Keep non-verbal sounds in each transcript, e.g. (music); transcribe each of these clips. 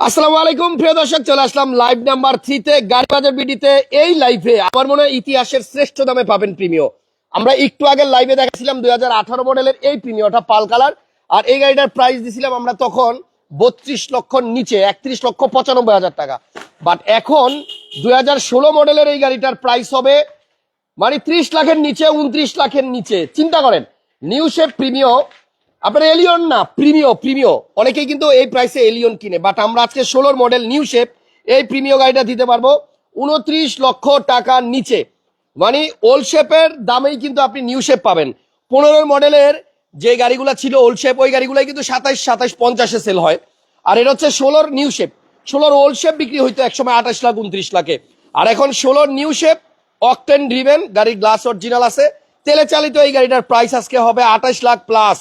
আসসালামু আলাইকুম, প্রিয় দর্শক, চলে আসলাম লাইভ নাম্বার থ্রিতে গাড়ি বাজার বিডিতে এই লাইভে আমার মনে হয় ইতিহাসের শ্রেষ্ঠ দামে পাবেন প্রিমিও আমরা একটু আগে লাইভে দেখাছিলাম দুই হাজার আঠারো মডেলের এই প্রিমিওটা পাল কালার আর এই গাড়িটার প্রাইস দিছিলাম আমরা তখন বত্রিশ লক্ষ নিচে, একত্রিশ লক্ষ পঁচানব্বই হাজার টাকা। বাট এখন দুই হাজার ষোলো মডেলের এই গাড়িটার প্রাইস হবে মানে ত্রিশ লাখের নিচে, উনত্রিশ লাখের নিচে। চিন্তা করেন নিউ শেপ প্রিমিও আপনার এলিয়ন না প্রিমিও প্রিমিও অনেকেই কিন্তু এই প্রাইসে এলিয়ন কিনে বাট আমরা আজকে ষোলোর মডেল নিউ শেপ এই প্রিমিও গাড়িটা দিতে পারব উনত্রিশ লক্ষ টাকার নিচে। মানে ওল্ড শেপের দামেই কিন্তু আপনি নিউ শেপ পাবেন। পনেরোর মডেলের যে গাড়িগুলো ছিল ওল্ড শেপ ওই গাড়িগুলোই কিন্তু সাতাইশ সাতাইশ, পঞ্চাশে সেল হয়। আর এটা হচ্ছে ষোলোর নিউ শেপ ষোলোর ওল্ড শেপ বিক্রি হইতো একসময় আঠাশ লাখ, উনত্রিশ লাখে। আর এখন ষোলোর নিউ শেপ অকটেন ড্রিভেন গাড়ির গ্লাস অরিজিনাল আছে। তেলে চালিত এই গাড়িটার প্রাইস আজকে হবে আঠাশ লাখ প্লাস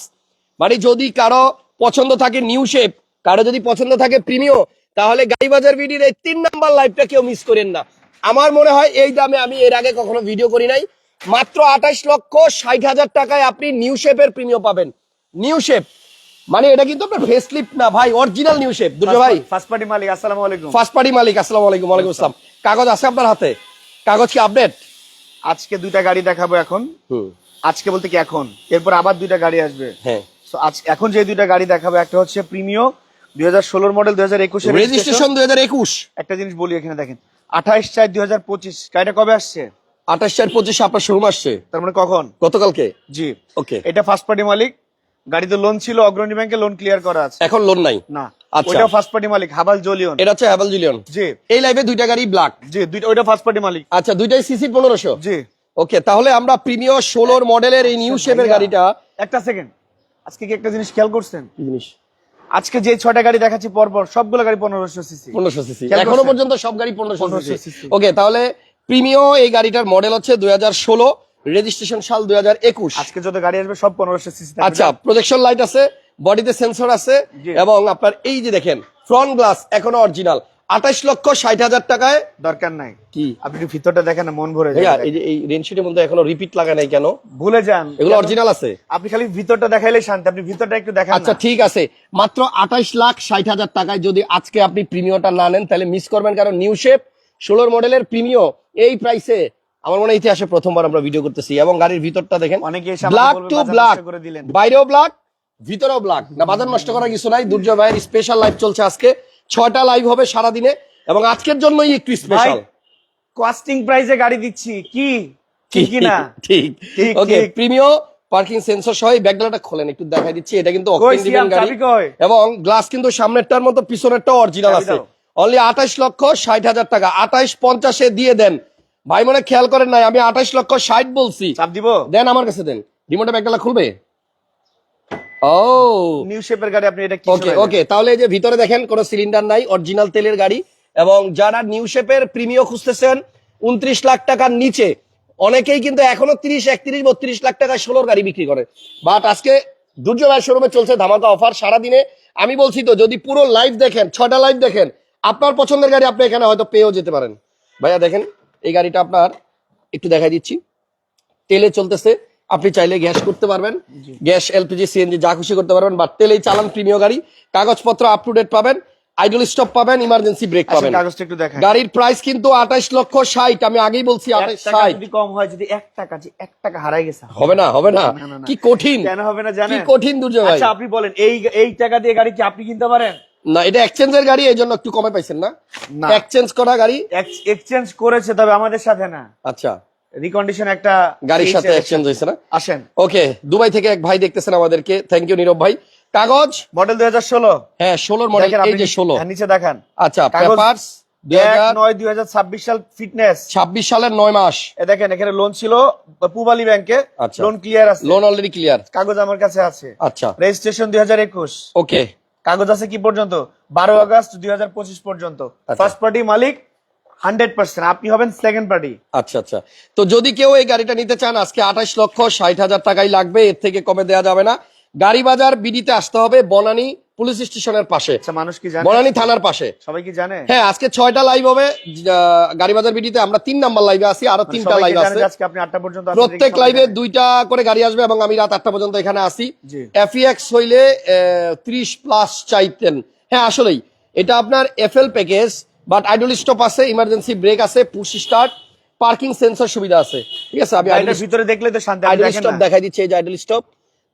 মানে যদি কারও পছন্দ থাকে নিউ শেপ কারও যদি পছন্দ থাকে প্রিমিও তাহলে গাড়ি বাজার ভিডিওর এই তিন নাম্বার লাইভটা কেউ মিস করেন না। আমার মনে হয় এই দামে আমি এর আগে কখনো ভিডিও করি নাই। মাত্র আঠাশ লক্ষ ষাট হাজার টাকায় আপনি নিউ শেপের প্রিমিও পাবেন। নিউ শেপ মানে এটা কিন্তু আপনার ফেসলিপ না ভাই অরিজিনাল নিউ শেপ দুটো ভাই। ফার্স্ট পার্টি মালিক আসসালামু আলাইকুম। ফার্স্ট পার্টি মালিক আসসালামু আলাইকুম ওয়ালাইকুম আসসালাম। কাগজ আছে আপনার হাতে? কাগজ কি আপডেট আজকে দুইটা গাড়ি দেখাবো এখন। হুম। আজকে বলতে কি এখন? এরপর আবার দুইটা গাড়ি আসবে। হ্যাঁ। আজ এখন যে দুইটা গাড়ি দেখাবো একটা হচ্ছে প্রিমিও দুই হাজার ষোলোর মডেল দুই হাজার একুশের রেজিস্ট্রেশন দুই হাজার একুশ। একটা জিনিস বলি এখানে দেখেন। আঠাইশ চার দুই হাজার পঁচিশ গাড়িটা কবে আসছে? আঠাশ চার পঁচিশে আপনার শোরুম আসছে। তার মানে কখন? গতকালকে? জি। ওকে। এটা ফার্স্ট পার্টি মালিক গাড়িতে লোন ছিল অগ্রণী ব্যাংকে লোন ক্লিয়ার করা আছে। এখন লোন নাই? না। আচ্ছা। ফার্স্ট পার্টি মালিক হাবাল জলিয়ন। এটা হচ্ছে হ্যাভেল জুলিয়ন। জি। এই লাইভে দুইটা গাড়ি ব্ল্যাক জি দুইটা ফার্স্ট পার্টি মালিক। আচ্ছা দুইটাই সিসি পনেরোশো। জি। ওকে তাহলে আমরা প্রিমিয় ষোলোর মডেলের এই নিউ শেপের গাড়িটা একটা সেকেন্ড আজকে কি একটা জিনিস খেয়াল করছেন? কি জিনিস? আজকে যে ছয়টা গাড়ি দেখাচ্ছি পরপর সবগুলো গাড়ি পনেরোশো সিসি। পনেরোশো সিসি। এখনও পর্যন্ত সব গাড়ি পনেরোশো সিসি। ওকে তাহলে প্রিমিয় এই গাড়িটার মডেল হচ্ছে দুই হাজার ষোলো রেজিস্ট্রেশন সাল দুই হাজার একুশ। আজকে যত গাড়ি আসবে সব পনেরোশো সিসি আচ্ছা প্রজেকশন লাইট আছে বডিতে সেন্সর আছে এবং আপনার এই যে দেখেন ফ্রন্ট গ্লাস এখনও অরিজিনাল আঠাশ লক্ষ ষাট হাজার টাকায় দরকার নাই। কি? আপনি ভিতরটা দেখেন মন ভরে এই রেনশিটের মধ্যে এখনও রিপিট লাগা নাই কেন? ভুলে যান। এগুলো অরিজিনাল আছে। আপনি খালি ভিতরটা দেখাইলে শান্তি আপনি ভিতরটা একটু দেখান আচ্ছা ঠিক আছে। মাত্র আঠাশ লাখ ষাট হাজার টাকায় যদি আজকে আপনি প্রিমিয়টা না নেন তাহলে মিস করবেন কারণ নিউ শেপ ষোলোর মডেলের প্রিমিয় এই প্রাইসে আমার মনে ইতিহাসে প্রথমবার আমরা ভিডিও করতেছি। এবং গাড়ির ভিতরটা দেখেন অনেকে ব্ল্যাক টু ব্ল্যাক করে দিলেন। বাইরেও ব্ল্যাক ভিতরেও ব্ল্যাক না বাজার নষ্ট করার কিছু নাই দুর্জয় ভাইয়ের স্পেশাল লাইভ চলছে আজকে। ছয়টা লাইভ হবে সারাদিনে এবং আজকের জন্যই একটু স্পেশাল কস্টিং প্রাইসে গাড়ি দিচ্ছি। কি? ঠিক কি না (laughs) ঠিক ঠিক, ওকে। প্রিমিয় পার্কিং সেন্সর সহ এই ব্যাকডালাটা খোলেন একটু দেখাই দিচ্ছি। এটা কিন্তু গাড়ি। এবং গ্লাস কিন্তু সামনেরটার মতো পিছনেরটাও অরিজিনাল আছে। অনলি আঠাশ লক্ষ ষাট হাজার টাকা। আঠাশ পঞ্চাশে দিয়ে দেন। ভাই মনে খেয়াল করেন নাই আমি আঠাশ লক্ষ ষাট বলছি। চাপ দিব? দেন আমার কাছে দেন। রিমোটে ব্যাকডালা খুলবে? ও। নিউ শেপের গাড়ি আপনি এটা ওকে ওকে তাহলে এই যে ভিতরে দেখেন কোনো সিলিন্ডার নাই অরিজিনাল তেলের গাড়ি। এবং যারা নিউ শেপের প্রিমিয় খুঁজতেছেন উনত্রিশ লাখ টাকার নিচে অনেকেই কিন্তু এখনও তিরিশ একত্রিশ বত্রিশ লাখ টাকায় ষোলোর গাড়ি বিক্রি করে। বাট আজকে দুর্যোগ শোরুমে চলছে ধামাকা অফার সারাদিনে। আমি বলছি তো যদি পুরো লাইভ দেখেন ছটা লাইভ দেখেন আপনার পছন্দের গাড়ি আপনি এখানে হয়তো পেয়েও যেতে পারেন। ভাইয়া দেখেন এই গাড়িটা আপনার একটু দেখাই দিচ্ছি। তেলে চলতেছে আপনি চাইলে গ্যাস করতে পারবেন। গ্যাস এলপিজি সিএনজি যা খুশি করতে পারবেন বা তেলেই চালান প্রিমিয় গাড়ি। কাগজপত্র আপ টু ডেট পাবেন আইডল স্টপ পাবেন ইমার্জেন্সি ব্রেক পাবেন। কাগজটা একটু দেখান। গাড়ির প্রাইস কিন্তু আঠাশ লক্ষ ষাট আমি আগেই বলছি এক আঠাশ টাকা ষাট। যদি কম হয় যদি এক টাকা যে এক টাকা হারাই গেছে হবে না হবে না। কি কঠিন। কেন হবে না কি কঠিন দুর্যোগ ভাই। আচ্ছা আপনি বলেন এই এই টাকা দিয়ে গাড়ি কি আপনি কিনতে পারেন? না এটা এক্সচেঞ্জের গাড়ি এই জন্য একটু কমে পাইছেন না? না। এক্সচেঞ্জ করা গাড়ি? এক্সচেঞ্জ করেছে তবে আমাদের সাথে না। আচ্ছা। রিকন্ডিশন একটা গাড়ির সাথে এক্সচেঞ্জ হয়েছে না? আসেন। ওকে দুবাই থেকে এক ভাই দেখতেছেন আমাদেরকে। থ্যাংক ইউ নীরব ভাই। কাগজ? মডেল দুই হাজার ষোলো। হ্যাঁ ষোলোর মডেল এই যে ষোলো। নিচে দেখান। আচ্ছা পেপারস সাল ফিটনেস ছাব্বিশ সালের নয় মাস। এ দেখেন এখানে লোন ছিল পুবালি ব্যাংকে। আচ্ছা। লোন ক্লিয়ার আছে। লোন অলরেডি ক্লিয়ার কাগজ আমার কাছে আছে। আচ্ছা। রেজিস্ট্রেশন দুই হাজার একুশ। ওকে কাগজ আছে কি পর্যন্ত? বারো আগস্ট দুই হাজার পঁচিশ পর্যন্ত। আচ্ছা। ফার্স্ট পার্টি মালিক হান্ড্রেড পার্সেন্ট। আপনি হবেন সেকেন্ড পার্টি আচ্ছা আচ্ছা। তো যদি কেউ এই গাড়িটা নিতে চান আজকে আঠাশ লক্ষ ষাট হাজার টাকাই লাগবে এর থেকে কমে দেওয়া যাবে না। গাড়ি বাজার বিডিতে আসতে হবে বনানী পুলিশ স্টেশনের পাশে। আচ্ছা মানুষ কি জানে? বনানী থানার পাশে। সবাই কি জানে? হ্যাঁ আজকে ছয়টা লাইভ হবে আহ, গাড়ি বাজার বিডিতে আমরা তিন নাম্বার লাইভে আছি আরও তিনটা লাইভ আছে? প্রত্যেক লাইভে দুইটা করে গাড়ি আসবে এবং আমি রাত আটটা পর্যন্ত এখানে আসি। এফিএক্স হইলে ত্রিশ প্লাস চাইতেন হ্যাঁ আসলেই। এটা আপনার FL package but idle stop আছে ইমার্জেন্সি ব্রেক আছে পুশ স্টার্ট পার্কিং সেন্সর সুবিধা আছে। ঠিক আছে আমি আইডল ভিতরে দেখলে তো শান্তি আইডল স্টপ। দেখাই দিচ্ছি এই যে আইডল স্টপ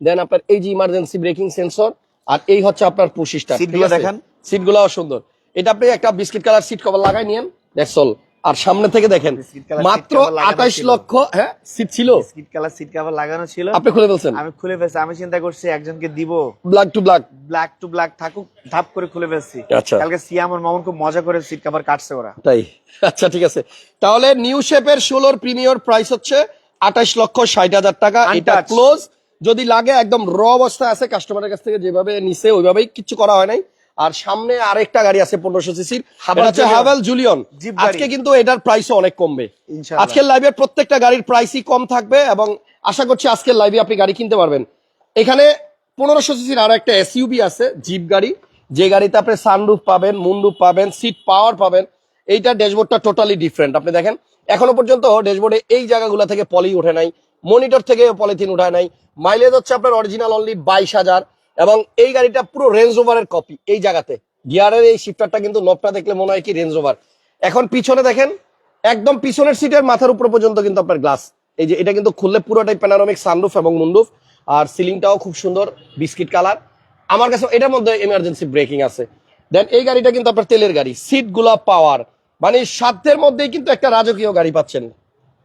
দেন আপনার এই যে ইমার্জেন্সি ব্রেকিং সেন্সর আর এই হচ্ছে আপনার পুশ স্টার্ট সিটগুলো দেখেন। সিটগুলোও সুন্দর। এটা আপনি একটা বিস্কিট কালার সিট কভার লাগাই নিয়েন দ্যাটস অল আর সামনে থেকে দেখেন seat মাত্র আঠাশ লক্ষ হ্যাঁ সিট ছিল। সিট কালার সিট কভার লাগানো ছিল। আপনি খুলে ফেলছেন। আমি খুলে ফেলছি। আমি চিন্তা করছি একজনকে দিব। Black to black black to black থাকুক ধাপ করে খুলে ফেলছি। আচ্ছা। কালকে সিয়াম আর মামুন খুব মজা করে সিট কভার কাটছে ওরা। তাই। (laughs) আচ্ছা ঠিক আছে। তাহলে নিউ শেপের ষোলোর প্রিমিয়র প্রাইস হচ্ছে আঠাশ লক্ষ ষাট হাজার টাকা। এটা ক্লোজ যদি লাগে একদম র অবস্থায় আছে কাস্টমারের কাছ থেকে যেভাবে নিছে ওইভাবেই কিছু করা হয় নাই। আর সামনে আরেকটা গাড়ি আছে পনেরোশো সিসির। হাভেল জুলিয়ন আজকে কিন্তু এটার প্রাইসও অনেক কমবে। আজকের লাইভের প্রত্যেকটা গাড়ির প্রাইসই কম থাকবে এবং আশা করছি আজকের লাইভে আপনি গাড়ি কিনতে পারবেন। এখানে পনেরোশো সিসির আরও একটা এসইউবি আছে জিপ গাড়ি। যে গাড়িতে আপনি সানরুফ পাবেন মুনরুফ পাবেন সিট পাওয়ার পাবেন এইটা ড্যাশবোর্ডটা টোটালি ডিফারেন্ট আপনি দেখেন এখনও পর্যন্ত ড্যাশবোর্ডে এই জায়গাগুলো থেকে পলি ওঠে নাই মনিটর থেকে পলিথিন উঠায় নাই। মাইলেজ হচ্ছে আপনার অরিজিনাল অনলি বাইশ হাজার। এবং এই গাড়িটা পুরো রেঞ্জ ওভারের কপি এই জায়গাতে। গিয়ারের এই শিফটারটা কিন্তু নবটা দেখলে মনে হয় কি রেঞ্জ ওভার এখন পিছনে দেখেন একদম পিছনের সিটের মাথার উপর পর্যন্ত কিন্তু আপনার গ্লাস এই যে এটা কিন্তু খুললে পুরোটাই প্যানারোমিক সানরুফ এবং মুন্ডুফ আর সিলিংটাও খুব সুন্দর বিস্কিট কালার আমার কাছে এটার মধ্যে এমার্জেন্সি ব্রেকিং আছে। দেন এই গাড়িটা কিন্তু আপনার তেলের গাড়ি সিটগুলা পাওয়ার মানে সাধ্যের মধ্যেই কিন্তু একটা রাজকীয় গাড়ি পাচ্ছেন।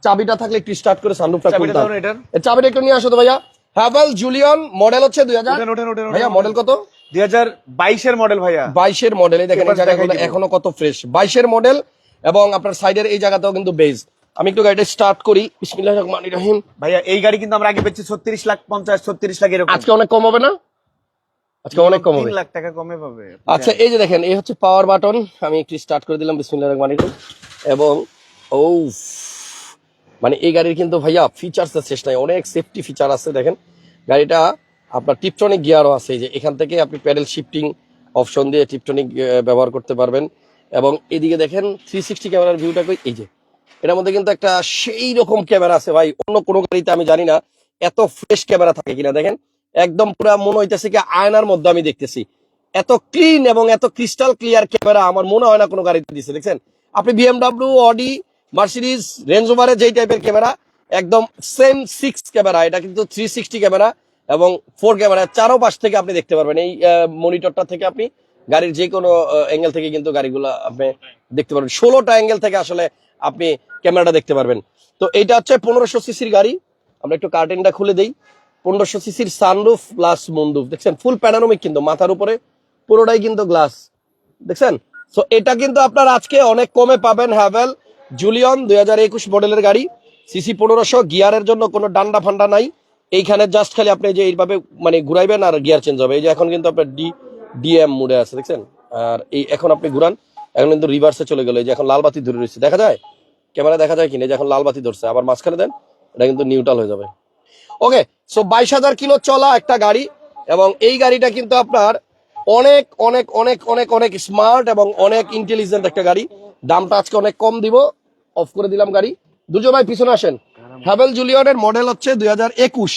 চাবিটা থাকলে একটু স্টার্ট করে সানরুফটা খুলতাম। চাবিটা একটু নিয়ে আসো তো ভাইয়া। হ্যাভেল জুলিয়ন মডেল হচ্ছে দুই হাজার ভাইয়া মডেল কত? দুই হাজার বাইশের মডেল ভাইয়া। বাইশের মডেল এই দেখেন জায়গাগুলো এখনও কত ফ্রেশ বাইশের মডেল এবং আপনার সাইডের এই জায়গাতেও কিন্তু বেজ আমি একটু গাড়িটা স্টার্ট করি। বিসমিল্লাহ রহিম। ভাইয়া এই গাড়ি কিন্তু আমরা আগে পেয়েছি ছত্রিশ লাখ পঞ্চাশ ছত্রিশ লাখ এরকম। আজকে অনেক কম হবে না? আজকে অনেক কম হবে। লাখ টাকা কমে পাবে। আচ্ছা এই যে দেখেন এই হচ্ছে পাওয়ার বাটন আমি একটু স্টার্ট করে দিলাম বিসমিল্লাহ রহমান রহিম। এবং ও মানে এই গাড়ির কিন্তু ভাইয়া ফিচার্স শেষ নাই, অনেক সেফটি ফিচার আছে, দেখেন। গাড়িটা আপনার টিপটনিক গিয়ারও আছে যে এখান থেকে আপনি প্যাডেল শিফটিং অপশন দিয়ে টিপটনিক ব্যবহার করতে পারবেন। এবং এদিকে দেখেন থ্রি সিক্সটি ক্যামেরার ভিউটা কই? এই যে, এটার মধ্যে কিন্তু একটা সেই রকম ক্যামেরা আছে ভাই, অন্য কোনো গাড়িতে আমি জানি না, এত ফ্রেশ ক্যামেরা থাকে কিনা, দেখেন। একদম পুরো মনে হইতেছে কি আয়নার মধ্যে আমি দেখতেছি। এত ক্লিন এবং এত ক্রিস্টাল ক্লিয়ার ক্যামেরা আমার মনে হয় না কোনো গাড়িতে দিছে, দেখছেন? আপনি বিএমডাব্লিউ অডি মার্সিডিজ রেঞ্জ ওভারে যেই টাইপের ক্যামেরা একদম সেম সিক্স ক্যামেরা এটা কিন্তু থ্রি সিক্সটি ক্যামেরা এবং ফোর ক্যামেরা চারো পাশ থেকে আপনি দেখতে পারবেন। এই মনিটরটা থেকে আপনি গাড়ির যে কোনো অ্যাঙ্গেল থেকে কিন্তু গাড়িগুলো আপনি দেখতে পারবেন। ষোলোটা অ্যাঙ্গেল থেকে আসলে আপনি ক্যামেরাটা দেখতে পারবেন। তো এইটা হচ্ছে পনেরোশো সিসির গাড়ি। আমরা একটু কার্টেনটা খুলে দিই। পনেরোশো সিসির সানরুফ প্লাস মন্ডুফ দেখছেন? ফুল প্যানারোমিক কিন্তু, মাথার উপরে। পুরোটাই কিন্তু গ্লাস দেখছেন? সো এটা কিন্তু আপনার আজকে অনেক কমে পাবেন হ্যাভেল জুলিয়ন, দুই হাজার একুশ মডেলের গাড়ি, সিসি পনেরোশো, গিয়ারের জন্য কোনো ডান্ডা ফান্ডা নাই। এইখানে জাস্ট খালি আপনি যে এইভাবে মানে ঘুরাইবেন আর গিয়ার চেঞ্জ হবে। এই যে এখন কিন্তু আপনার ডি ডিএম মুডে আছে, দেখছেন? আর এই এখন আপনি ঘুরান, এখন কিন্তু রিভার্সে চলে গেলো। যে এখন লাল বাতি ধরে রয়েছে, দেখা যায়? ক্যামেরা দেখা যায় কিনা? যে এখন লাল বাতি ধরছে, আবার মাঝখানে দেন, এটা কিন্তু নিউট্রাল হয়ে যাবে। ওকে সো বাইশ হাজার কিলো চলা একটা গাড়ি, এবং এই গাড়িটা কিন্তু আপনার অনেক অনেক অনেক অনেক অনেক স্মার্ট এবং অনেক ইন্টেলিজেন্ট একটা গাড়ি। দামটা আজকে অনেক কম দিব। অফ করে দিলাম গাড়ি। দুজন ভাই পিছনে আসেন। হ্যাভেল জুলিয়নের মডেল হচ্ছে দুই হাজার একুশ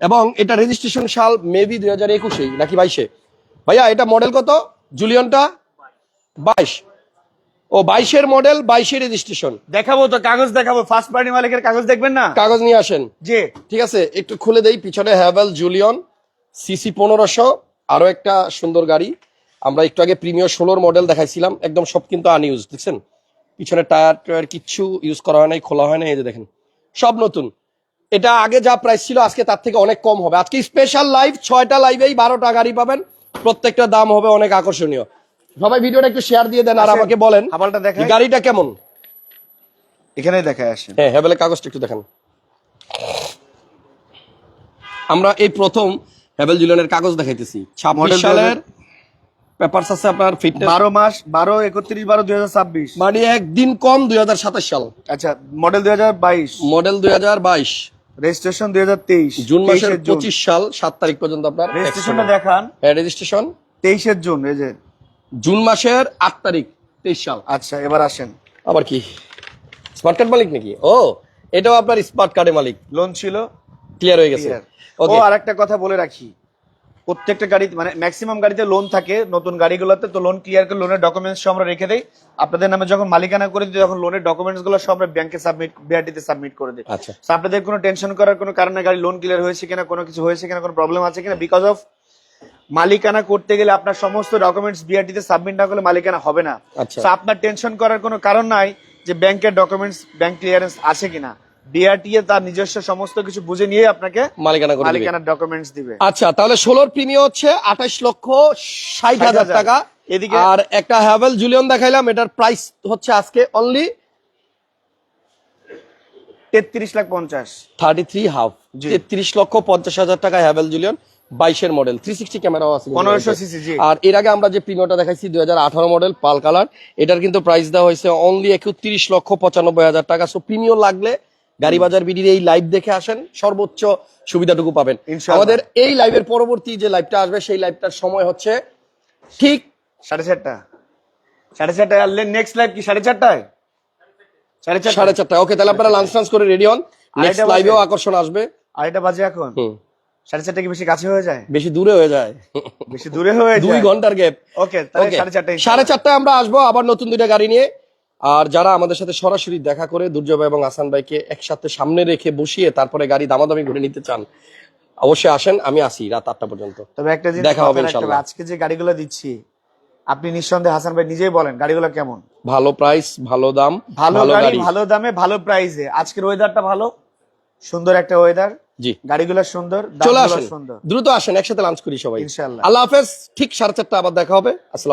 এবং এটা রেজিস্ট্রেশন সাল মেবি দুই হাজার একুশেই নাকি বাইশে? ভাইয়া এটা মডেল কত? জুলিয়নটা? বাইশ। ও বাইশের মডেল বাইশে রেজিস্ট্রেশন দেখাবো তো কাগজ দেখাবো। ফার্স্ট পার্টি মালিকের কাগজ দেখবেন না? কাগজ নিয়ে আসেন। যে ঠিক আছে একটু খুলে দেই পিছনে হ্যাভেল জুলিয়ন সিসি পনেরোশো আরও একটা সুন্দর গাড়ি। আমরা একটু আগে প্রিমিয়ার ষোলোর মডেল দেখাইছিলাম একদম সব কিন্তু আনইউজ দেখছেন? পিছনে টায়ার টায়ার কিচ্ছু ইউজ করা হয় নাই খোলা হয় নাই এই যে দেখেন। সব নতুন। এটা আগে যা প্রাইস ছিল আজকে তার থেকে অনেক কম হবে। আজকে স্পেশাল লাইভ ছয়টা লাইভেই বারোটা গাড়ি পাবেন। প্রত্যেকটা দাম হবে অনেক আকর্ষণীয়। সবাই ভিডিওটা একটু শেয়ার দিয়ে দেন আর আমাকে বলেন। যে গাড়িটা কেমন? এখানে দেখায় আসেন। হ্যাঁ হ্যাভেলের কাগজটা একটু দেখান। আমরা এই প্রথম হ্যাভেল জুলিয়নের কাগজ দেখাইতেছি। ছাব্বিশ সালের পেপারস আছে আপনার ফিটনেস বারো মাস বারো একত্রিশ বারো দুই হাজার ছাব্বিশ। মানে একদিন কম দুই হাজার সাতাশ সাল। আচ্ছা মডেল দুই হাজার বাইশ। মডেল দুই হাজার বাইশ। রেজিস্ট্রেশন দুই হাজার তেইশ জুন মাসের পঁচিশ সাল সাত তারিখ পর্যন্ত আপনার রেজিস্ট্রেশনটা দেখান। হ্যাঁ রেজিস্ট্রেশন তেইশের জুন এই যে। জুন মাসের আট তারিখ তেইশ সাল। আচ্ছা এবার আসেন। আবার কি? স্মার্ট কার্ড মালিক নাকি? ও এটাও আপনার স্মার্ট কার্ডের মালিক। লোন ছিল? ক্লিয়ার হয়ে গেছে। ও ওকে আর একটা কথা বলে রাখি। প্রত্যেকটা গাড়ি মানে ম্যাক্সিমাম গাড়িতে লোন থাকে নতুন গাড়িগুলোতে তো লোন ক্লিয়ার করে লোনের ডকুমেন্টস সব আমরা রেখে দেই। আপনাদের নামে যখন মালিকানা করে দিই তখন লোনের ডকুমেন্টসগুলো সব আমরা ব্যাংকে সাবমিট বিআরটিতে সাবমিট করে দিই। আচ্ছা। আপনাদের কোনো টেনশন করার কোনো কারণে গাড়ি লোন ক্লিয়ার হয়েছে কিনা কোনো কিছু হয়েছে কিনা কোনো প্রবলেম আছে কিনা বিকজ অফ মালিকানা করতে গেলে আপনার সমস্ত ডকুমেন্টস বিআরটিতে সাবমিট না করলে মালিকানা হবে না। আচ্ছা। আপনার টেনশন করার কোনো কারণ নাই যে ব্যাংকের ডকুমেন্টস ব্যাংক ক্লিয়ারেন্স আছে কিনা। বিআরটি এ তার নিজস্ব সমস্ত কিছু বুঝে নিয়ে আপনাকে মালিকানা করে। মালিকানার ডকুমেন্টস দিবে আচ্ছা তাহলে ষোলোর প্রিমিয়াম হচ্ছে আঠাশ লক্ষ ষাট হাজার 60,000 টাকা এদিকে- আর একটা হ্যাভেল জুলিয়ন দেখাইলাম এটার প্রাইস হচ্ছে আজকে অনলি তেত্রিশ লাখ পঞ্চাশ থার্টি থ্রি হাফ। তেত্রিশ লক্ষ পঞ্চাশ হাজার টাকা হ্যাভেল জুলিয়ন বাইশের মডেল থ্রি সিক্সটি ক্যামেরাও আছে কিন্তু 1500 গাড়িতে। জি। আর এর আগে আমরা যে প্রিমিয়ামটা দেখাইছি দুই হাজার আঠারো মডেল পাল কালার এটার কিন্তু প্রাইস দেওয়া হয়েছে অনলি একত্রিশ লক্ষ পঁচানব্বই হাজার টাকা সো প্রিমিয়াম লাগলে গাড়ি বাজার বিডির এই লাইভ দেখে আসেন সর্বোচ্চ সুবিধাটুকু পাবেন। আমাদের এই লাইভের পরবর্তী যে লাইভটা আসবে সেই লাইভটার সময় হচ্ছে ঠিক সাড়ে চারটা। সাড়ে চারটায় আর নেক্সট লাইভ কি? সাড়ে চারটায়? সাড়ে চারটা সাড়ে চারটা ওকে তাহলে আপনারা লাঞ্চ টাঞ্চ করে রেডি হন। নেক্সট লাইভেও আকর্ষণ আসবে। আড়াইটা বাজে এখন? সাড়ে চারটা কি বেশি কাছে হয়ে যায়? বেশি দূরে হয়ে যায়। বেশি দূরে হয়ে দুই ঘণ্টার গ্যাপ ওকে তাহলে সাড়ে চারটায় সাড়ে চারটায় আমরা আসব আবার নতুন দুইটা গাড়ি নিয়ে। আর যারা আমাদের সাথে সরাসরি দেখা করে দুর্জয় ভাই এবং আসান ভাইকে একসাথে সামনে রেখে বসিয়ে তারপরে গাড়ি দামাদামি ঘুরে নিতে চান অবশ্যই আসেন আমি আসি রাত আটটা পর্যন্ত। তবে একটা জিনিস দেখা হবে আজকে যে গাড়িগুলো দিচ্ছি আপনি নিঃসন্দেহে হাসান ভাই নিজেই বলেন গাড়িগুলো কেমন? ভালো প্রাইস ভালো দাম ভালো গাড়ি ভালো দামে ভালো প্রাইসে আজকের ওয়েদারটা ভালো সুন্দর একটা ওয়েদার জি। গাড়িগুলো সুন্দর চলে আসেন। সুন্দর। দ্রুত আসেন একসাথে লাঞ্চ করি সবাই। ইনশাল্লাহ। আল্লাহ হাফেজ ঠিক সাড়ে চারটা আবার দেখা হবে। আসসালাম